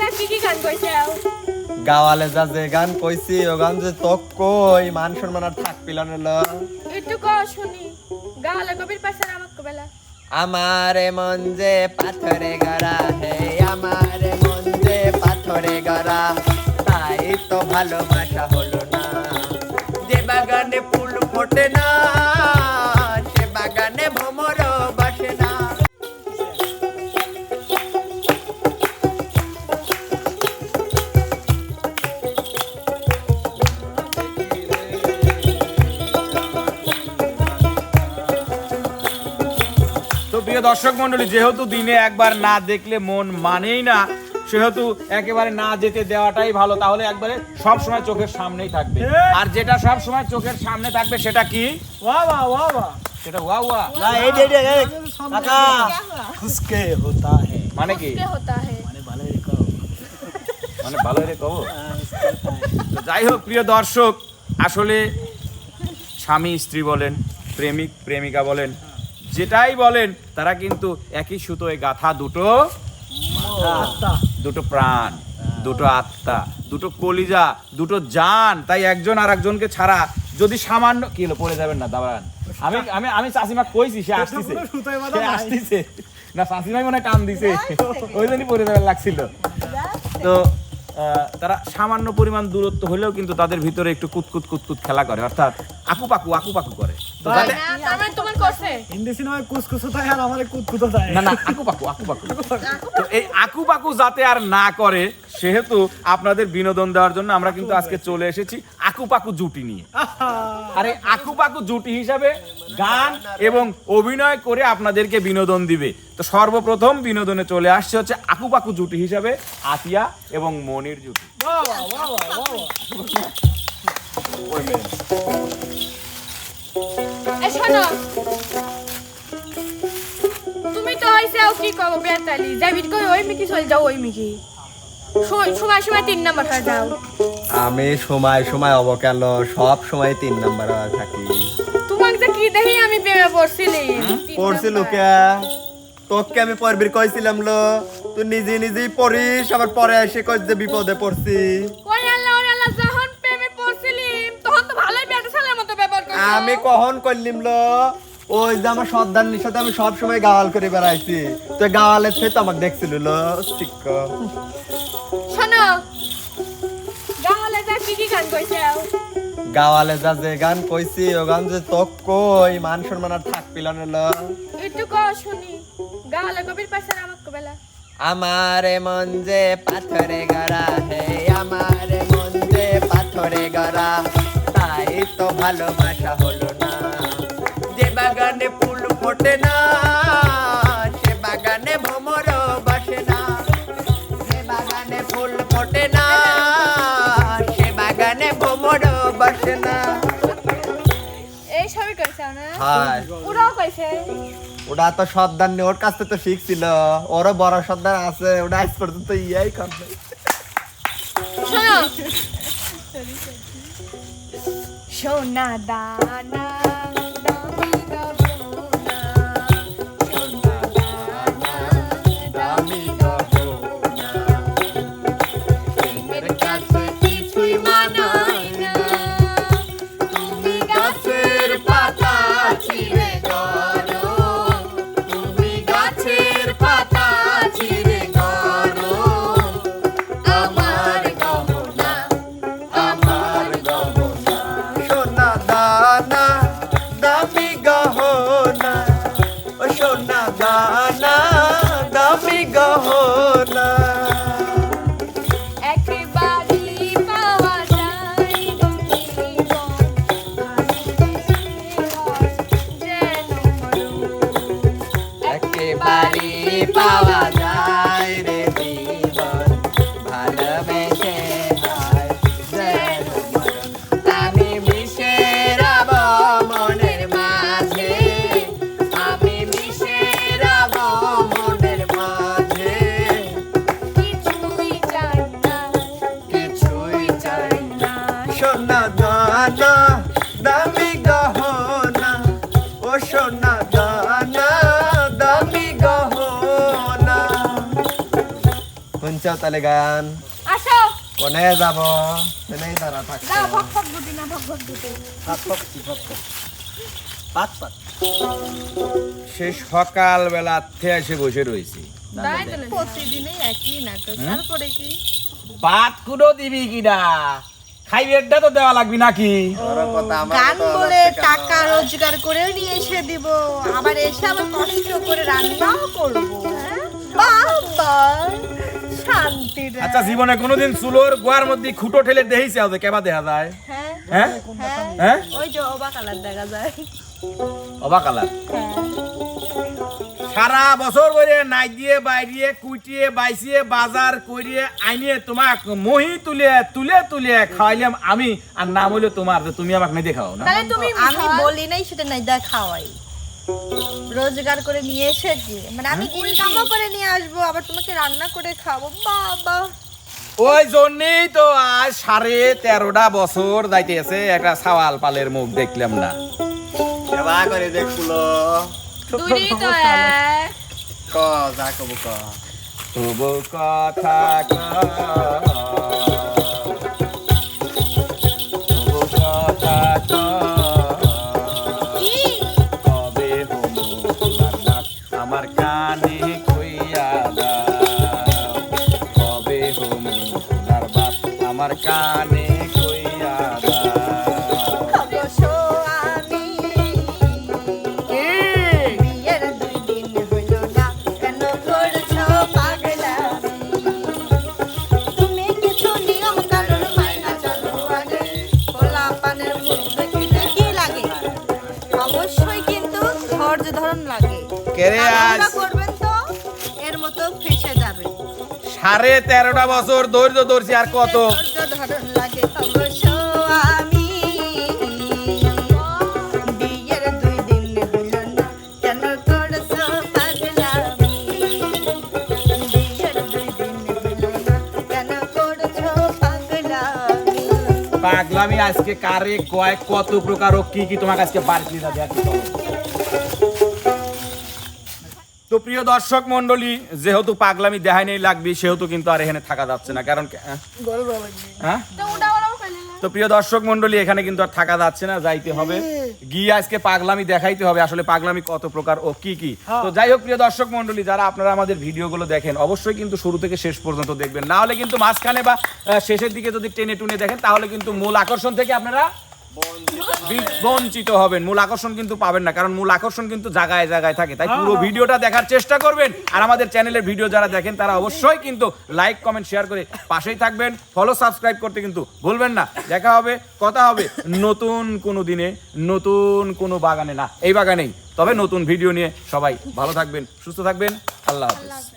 যা কি কি গান কইছাও গাওয়ালে যা যে গান কইছি ও গান যে তক কই মান সম্মান আর থাক পিলান একটু ক শুনি গালে কবির পাশে আমাক কবেলা আমার মন যে পাথরে গড়া হে আমার মন যে পাথরে গড়া তাই তো ভালোবাসা হলো না। যে বাগানে ফুল ফোটে না দর্শক মন্ডলী যেহেতু দিনে একবার না দেখলে মন মানেই না সেহেতু একেবারে না যেতে দেওয়াটাই ভালো তাহলে একবারে সব সময় চোখের সামনেই থাকবে। আর যেটা সব সময় চোখের সামনে থাকবে সেটা কি? মানে কি? মানে ভালো রে মানে যাই হোক প্রিয় দর্শক আসলে স্বামী স্ত্রী বলেন প্রেমিক প্রেমিকা বলেন যেটাই বলেন তারা কিন্তু একই সুতোয় গাথা দুটো দুটো প্রাণ দুটো আত্মা দুটো কলিজা দুটো জান তাই একজন আর একজনকে ছাড়া যদি সামান্য কি হলো পড়ে যাবেন না দাঁড়ান। আমি আমি আমি চাষিমা কইছি সে আসতেছে। সে আসতেছে। না চাষিমাই মনে হয় টান দিছে। ওই জন্যই পড়ে যাবেন লাগছিল। তো তারা সামান্য পরিমাণ দূরত্ব হলেও কিন্তু তাদের ভিতরে একটু কুতকুত কুতকুত খেলা করে। অর্থাৎ আকু পাকু আকু পাকু করে। যাতে আর না করে সেহেতু আপনাদের বিনোদন দেওয়ার জন্য আমরা কিন্তু আজকে চলে এসেছি আকু পাকু জুটি নিয়ে। আরে আকু পাকু জুটি হিসাবে গান এবং অভিনয় করে আপনাদেরকে বিনোদন দিবে। তো সর্বপ্রথম বিনোদনে চলে আসছে হচ্ছে আকু পাকু জুটি হিসাবে আতিয়া এবং মনির জুটি। তুমি তো হইছে কি বেতালি। কই ওই মিকি চল যাও ওই মিকি। সময় সময় তিন নাম্বার হয়ে যাও। আমি সময় সময় অবকাল সব সময় তিন নাম্বার থাকি। পড়ছিলি? পড়ছি তোকে আমি পড়বির কইছিলাম লো। তুই নিজে নিজেই পড়িস আবার পরে এসে কই যে বিপদে পড়ছি। ওই আল্লাহ ওই আল্লাহ যখন প্রেমে পড়ছিলি তখন তো ভালোই বেটা ছেলের মতো ব্যবহার করছ আমি কখন করলিম লো ওই যে আমার সর্দারনির সাথে আমি সব সময় গাওয়াল করে বেড়াইছি। তো গাওয়ালের থেকে তো আমাকে দেখছিল লো ঠিক শোনো গাওয়ালে যা কি কি গান কইছাও গাওয়ালে যা যে গান কইছি ও গান যে তোক কই মান সম্মান আর থাক পিলান লো। একটু ক শুনি। গাওয়ালে কবির পাশে আমাক কবেলা আমার মন যে পাথরে গড়া হে আমার মন যে পাথরে গড়া তাই তো ভালোবাসা হলো না। যে বাগানে ফুল ফোটে না সবই কইছাও না? হ্যাঁ। ওরাও কইছে। ওটা তো সর্দার নেই ওর কাছ থেকে তো শিখছিল ওরও বড় সর্দার আছে। ওটা আজ পর্যন্ত ইয়াই করবে শোনো। দানা। পাওয়া যায় রে আমি মনের মাঝে। আমি মনের মাঝে। চাই না। চাই না। সোনা দানা দামি গহনা। ও সোনা দানা। শুনছো তাহলে গান। আসো। কোনে যাব? সেনেই তারা যাও থাকছে ভক ভক দুটি না ভক ভক দুটি। পাত পাত। সে সকালবেলা থেকে এসে বসে রয়েছি। প্রতিদিনই একই নাটক। তারপরে কি? ভাত কুড়ো দিবি কিনা? খাইবেরটা তো দেওয়া লাগবি নাকি? গান বলে টাকা রোজগার করেও নিয়ে এসে দিব। আবার এসে আবার কষ্ট করে রান্নাও করব। বাবা শান্তি আচ্ছা জীবনে কোনোদিন চুলোর গোয়ার মধ্যে খুঁটো ঠেলে দেখিছে হবে কেবা দেখা যায়? হ্যাঁ হ্যাঁ? হ্যাঁ। হ্যাঁ? ওই যে অবা কালার দেখা যায়। অবাক আলার হ্যাঁ সারা বছর ধরে নাই দিয়ে বাইরিয়ে কুইটিয়ে বাইছিয়ে বাজার করিয়ে আইনিয়ে তোমাক মহি তুলে তুলে তুলে খাওয়াইলাম আমি। আর নাম হইল তোমার যে তুমি আমাকে নাই দেখাও না। তাহলে তুমি আমি বলি নাই সেটা নাই দা খাওয়াই রোজগার করে নিয়ে এসে কি মানে আমি ইনকামও করে নিয়ে আসব আবার তোমাকে রান্না করে খাব বাবা। ওই জন্যই তো আজ সাড়ে তেরোটা বছর যাইতেছে একটা সাওয়াল পালের মুখ দেখলাম না। সেবা করে দেখল ক যা কব কথা কানে কইয়া কেরে আজ? করবেন তো এর মতো ফেসে যাবে। সাড়ে তেরোটা বছর ধৈর্য ধরছি আর কত? লাগে আমি। পাগলামি? আজকে কারে কয় কত প্রকার ও কি কি তোমার আজকে বাড়ি না দেয়া তো প্রিয় দর্শক মন্ডলী যেহেতু পাগলামি দেখাই নেই লাগবে সেহেতু কিন্তু আর এখানে থাকা যাচ্ছে না। কারণ হ্যাঁ? হ্যাঁ? তো প্রিয় দর্শক মন্ডলী এখানে কিন্তু আর থাকা যাচ্ছে না যাইতে হবে। গিয়ে আজকে পাগলামি দেখাইতে হবে আসলে পাগলামি কত প্রকার ও কি কি। তো যাই হোক প্রিয় দর্শক মন্ডলী যারা আপনারা আমাদের ভিডিওগুলো দেখেন অবশ্যই কিন্তু শুরু থেকে শেষ পর্যন্ত দেখবেন। না হলে কিন্তু মাঝখানে বা শেষের দিকে যদি টেনে টুনে দেখেন তাহলে কিন্তু মূল আকর্ষণ থেকে আপনারা বঞ্চিত হবেন। মূল আকর্ষণ কিন্তু পাবেন না কারণ মূল আকর্ষণ কিন্তু জায়গায় জায়গায় থাকে। তাই পুরো ভিডিওটা দেখার চেষ্টা করবেন। আর আমাদের চ্যানেলের ভিডিও যারা দেখেন তারা অবশ্যই কিন্তু লাইক কমেন্ট শেয়ার করে পাশেই থাকবেন। ফলো সাবস্ক্রাইব করতে কিন্তু ভুলবেন না। দেখা হবে কথা হবে নতুন কোনো দিনে নতুন কোনো বাগানে না এই বাগানেই। তবে নতুন ভিডিও নিয়ে সবাই ভালো থাকবেন সুস্থ থাকবেন। আল্লাহ হাফেজ।